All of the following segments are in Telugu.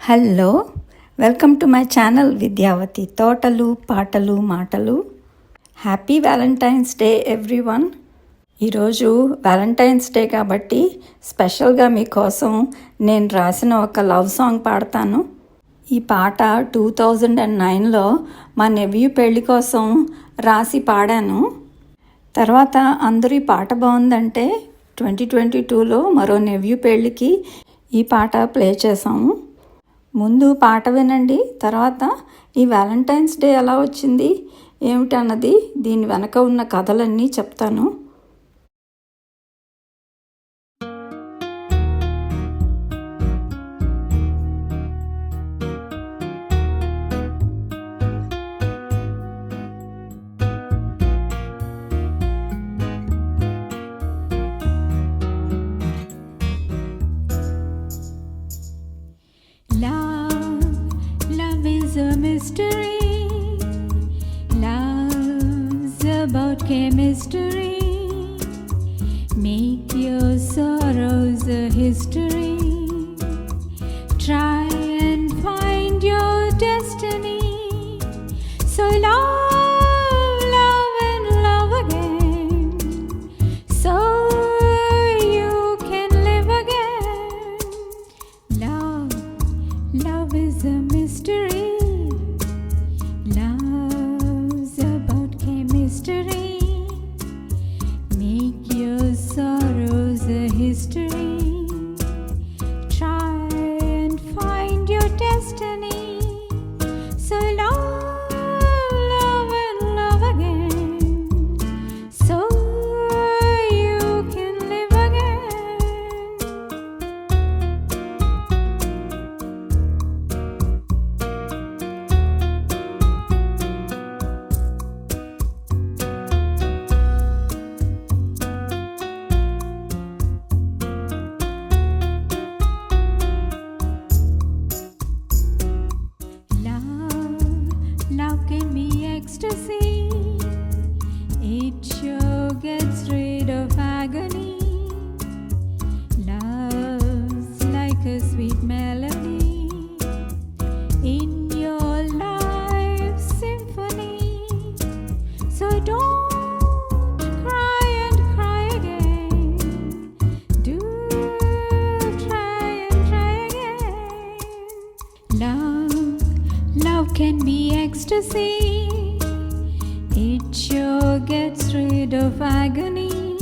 Hello welcome to my channel Vidyavathi. తోటలు పాటలు మాటలు. Happy Valentine's day every one ఈరోజు వ్యాలంటైన్స్ డే కాబట్టి స్పెషల్గా మీకోసం నేను రాసిన ఒక లవ్ సాంగ్ పాడతాను. ఈ పాట టూ థౌజండ్ అండ్ నైన్లో మా నెవ్యూ పెళ్ళి కోసం రాసి పాడాను. తర్వాత అందరూ ఈ పాట బాగుందంటే ట్వంటీ ట్వంటీ టూలో మరో నెవ్యూ పెళ్ళికి ఈ పాట ప్లే చేసాము ముందు పాట వినండి తర్వాత ఈ వ్యాలంటైన్స్ డే ఎలా వచ్చింది ఏమిటి అన్నది దీని వెనక ఉన్న కథలన్నీ చెప్తాను. Is a mystery. Love's about chemistry. Make your sorrows a history. Try and find your destiny. So love, love and love again. So you can live again. Love, love is a Love, love can be ecstasy. It sure gets rid of agony.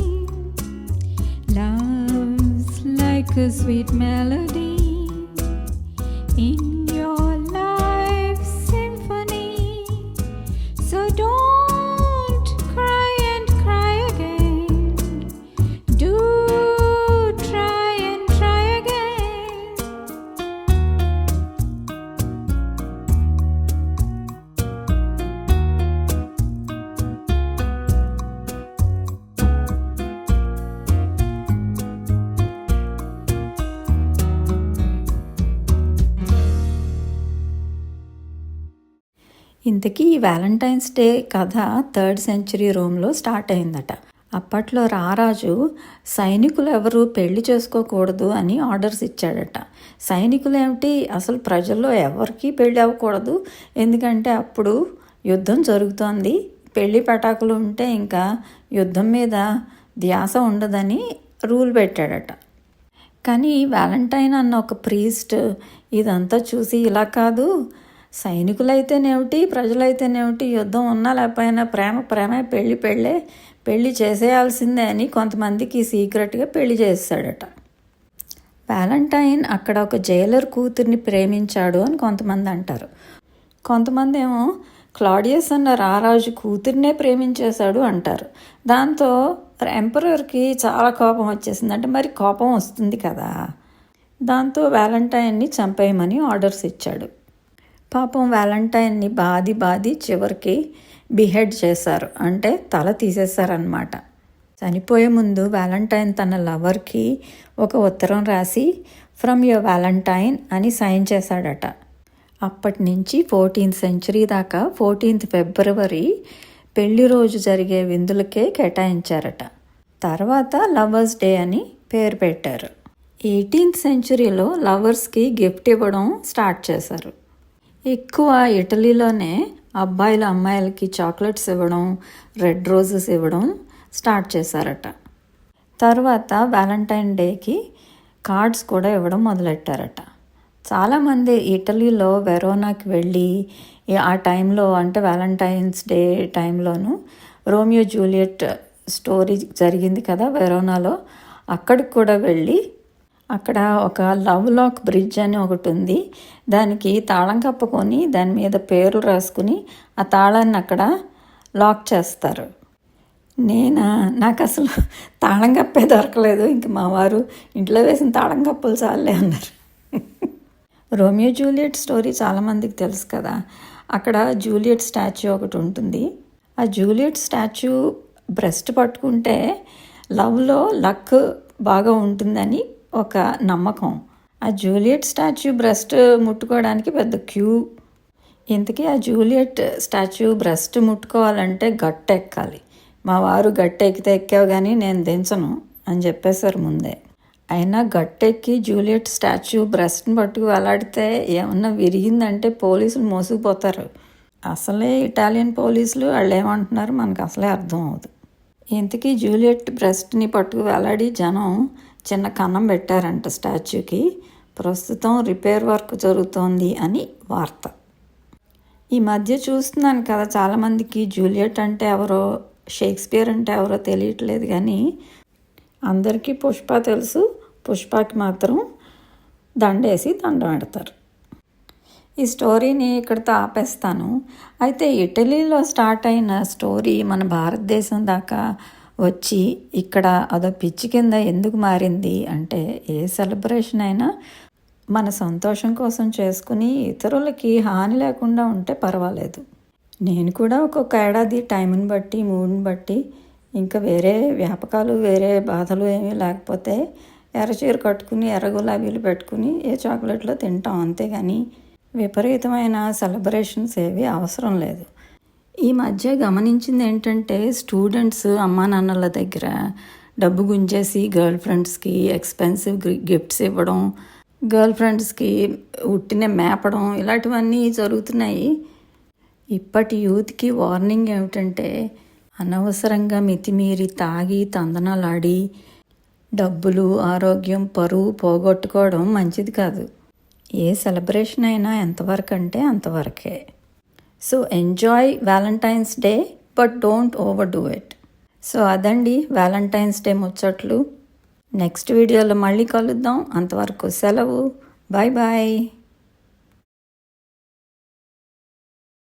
Love's like a sweet melody in ఇంతకీ ఈ వ్యాలంటైన్స్ డే కథ థర్డ్ సెంచరీ రోమ్లో స్టార్ట్ అయిందట. అప్పట్లో రారాజు సైనికులు ఎవరు పెళ్ళి చేసుకోకూడదు అని ఆర్డర్స్ ఇచ్చాడట. సైనికులు ఏమిటి? అసలు ప్రజల్లో ఎవరికీ పెళ్ళి అవ్వకూడదు. ఎందుకంటే అప్పుడు యుద్ధం జరుగుతోంది. పెళ్ళి పటాకులు ఉంటే ఇంకా యుద్ధం మీద ధ్యాస ఉండదని రూల్ పెట్టాడట. కానీ వ్యాలంటైన్ అన్న ఒక ప్రీస్ట్ ఇదంతా చూసి ఇలా కాదు. సైనికులైతేనేమిటి ప్రజలైతేనేమిటి యుద్ధం ఉన్నా లేకపోయినా ప్రేమ ప్రేమే పెళ్ళి పెళ్ళే పెళ్ళి చేసేయాల్సిందే అని కొంతమందికి సీక్రెట్గా పెళ్ళి చేస్తాడట వ్యాలంటైన్ అక్కడ ఒక జైలర్ కూతుర్ని ప్రేమించాడు అని కొంతమంది అంటారు. కొంతమంది ఏమో క్లాడియస్ అన్న రారాజు కూతుర్నే ప్రేమించేశాడు అంటారు. దాంతో ఎంపరర్కి చాలా కోపం వచ్చేసింది. అంటే మరి కోపం వస్తుంది కదా. దాంతో వ్యాలంటైన్ని చంపేయమని ఆర్డర్స్ ఇచ్చాడు. పాపం వ్యాలంటైన్ని బాది బాది చివరికి బిహెడ్ చేశారు. అంటే తల తీసేశారనమాట చనిపోయే ముందు వ్యాలంటైన్ తన లవర్కి ఒక ఉత్తరం రాసి ఫ్రమ్ యువర్ వ్యాలంటైన్ అని సైన్ చేశాడట. అప్పటి నుంచి ఫోర్టీన్త్ సెంచరీ దాకా ఫోర్టీన్త్ ఫిబ్రవరి పెళ్ళి రోజు జరిగే విందులకే కేటాయించారట. తర్వాత లవర్స్ డే అని పేరు పెట్టారు. ఎయిటీన్త్ సెంచరీలో లవర్స్కి గిఫ్ట్ ఇవ్వడం స్టార్ట్ చేశారు. ఎక్కువ ఇటలీలోనే అబ్బాయిలు అమ్మాయిలకి చాక్లెట్స్ ఇవ్వడం రెడ్ రోజెస్ ఇవ్వడం స్టార్ట్ చేశారట. తర్వాత వ్యాలంటైన్ డేకి కార్డ్స్ కూడా ఇవ్వడం మొదలెట్టారట. చాలామంది ఇటలీలో వెరోనాకి వెళ్ళి ఆ టైంలో అంటే వ్యాలంటైన్స్ డే టైంలోను రోమియో జూలియట్ స్టోరీ జరిగింది కదా వెరోనాలో. అక్కడికి కూడా వెళ్ళి అక్కడ ఒక లవ్ లాక్ బ్రిడ్జ్ అని ఒకటి ఉంది. దానికి తాళం కప్పుకొని దాని మీద పేర్లు రాసుకుని ఆ తాళాన్ని అక్కడ లాక్ చేస్తారు. నేనా? నాకు అసలు తాళం కప్పే దొరకలేదు. ఇంక మా వారు ఇంట్లో వేసిన తాళం కప్పులు చాలే అన్నారు. రోమియో జూలియట్ స్టోరీ చాలామందికి తెలుసు కదా. అక్కడ జూలియట్ స్టాచ్యూ ఒకటి ఉంటుంది. ఆ జూలియట్ స్టాచ్యూ బ్రెస్ట్ పట్టుకుంటే లవ్లో లక్ బాగా ఉంటుందని ఒక నమ్మకం. ఆ జూలియట్ స్టాచ్యూ బ్రెస్ట్ ముట్టుకోవడానికి పెద్ద క్యూ. ఇంతకీ ఆ జూలియట్ స్టాచ్యూ బ్రెస్ట్ ముట్టుకోవాలంటే గట్టెక్కాలి. మా వారు గట్టెక్కితే ఎక్కావు కానీ నేను దించను అని చెప్పేశారు ముందే. అయినా గట్టెక్కి జూలియట్ స్టాచ్యూ బ్రెస్ట్ని పట్టుకు వేలాడితే ఏమన్నా విరిగిందంటే పోలీసులు మోసుకుపోతారు. అసలే ఇటాలియన్ పోలీసులు వాళ్ళు ఏమంటున్నారు మనకు అసలే అర్థం అవుతుంది ఇంతకీ జూలియట్ బ్రెస్ట్ని పట్టుకు వేలాడి జనం చిన్న కన్నం పెట్టారంట స్టాచ్యూకి. ప్రస్తుతం రిపేర్ వర్క్ జరుగుతోంది అని వార్త. ఈ మధ్య చూస్తున్నాను కదా చాలామందికి జూలియట్ అంటే ఎవరో షేక్స్పియర్ అంటే ఎవరో తెలియట్లేదు కానీ అందరికీ పుష్ప తెలుసు. పుష్పకి మాత్రం దండేసి దండం పెడతారు. ఈ స్టోరీని ఇక్కడితో ఆపేస్తాను. అయితే ఇటలీలో స్టార్ట్ అయిన స్టోరీ మన భారతదేశం దాకా వచ్చి ఇక్కడ అదో పిచ్చి కింద ఎందుకు మారింది అంటే ఏ సెలబ్రేషన్ అయినా మన సంతోషం కోసం చేసుకుని ఇతరులకి హాని లేకుండా ఉంటే పర్వాలేదు. నేను కూడా ఒక్కొక్క ఏడాది టైంని బట్టి మూడ్ని బట్టి ఇంకా వేరే వ్యాపకాలు వేరే బాధలు ఏమీ లేకపోతే ఎర్రచీర కట్టుకుని ఎర్ర గులాబీలు పెట్టుకుని ఏ చాక్లెట్లో తింటాం అంతేగాని విపరీతమైన సెలబ్రేషన్స్ ఏవి అవసరం లేదు. ఈ మధ్య గమనించింది ఏంటంటే స్టూడెంట్స్ అమ్మా నాన్నల దగ్గర డబ్బు గుంజేసి గర్ల్ ఫ్రెండ్స్కి ఎక్స్పెన్సివ్ గిఫ్ట్స్ ఇవ్వడం గర్ల్ ఫ్రెండ్స్కి ఉట్టిన మేపడం ఇలాంటివన్నీ జరుగుతున్నాయి. ఇప్పటి యూత్కి వార్నింగ్ ఏమిటంటే అనవసరంగా మితిమీరి తాగి తందనాలాడి డబ్బులు ఆరోగ్యం పరువు పోగొట్టుకోవడం మంచిది కాదు. ఏ సెలబ్రేషన్ అయినా ఎంతవరకు అంటే అంతవరకే. So enjoy Valentine's day but don't over do it so అదండి వ్యాలంటైన్స్ డే ముచ్చట్లు. నెక్స్ట్ వీడియోలో మళ్ళీ కలుద్దాం. అంతవరకు సెలవు. Bye bye